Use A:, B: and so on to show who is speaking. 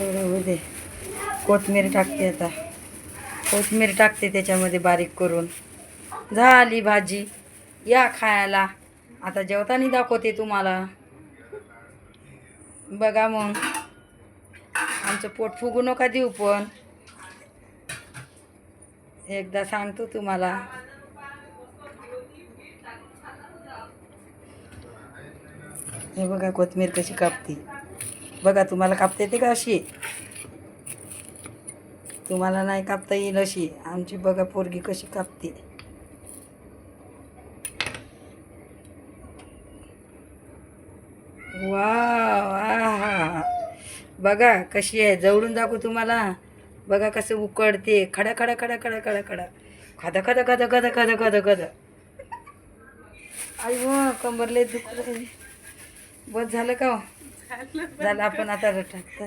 A: थोडं होऊ दे. कोथमीर टाकते आता. कोथमीर टाकते त्याच्यामध्ये बारीक करून. झाली भाजी. या खायला. आता जेवताना दाखवते तुम्हाला. बघा मग. आमचं पोट फुगू नका देऊ पण. एकदा सांगतो तुम्हाला. हे बघा कोथमीर कशी कापते. बघा तुम्हाला कापता येते का अशी? तुम्हाला नाही कापता येईल अशी. आमची बघा पोरगी कशी कापते. वा बघा कशी आहे. जवळून दाखवू तुम्हाला. बघा कसं उकडते खडा खडा खडा खडा खडा खडा. खदा खदा खदा खदा खदा खदा खदा. आई व कंबरले दुख बस झालं का हो? झालं आपण आता टाकता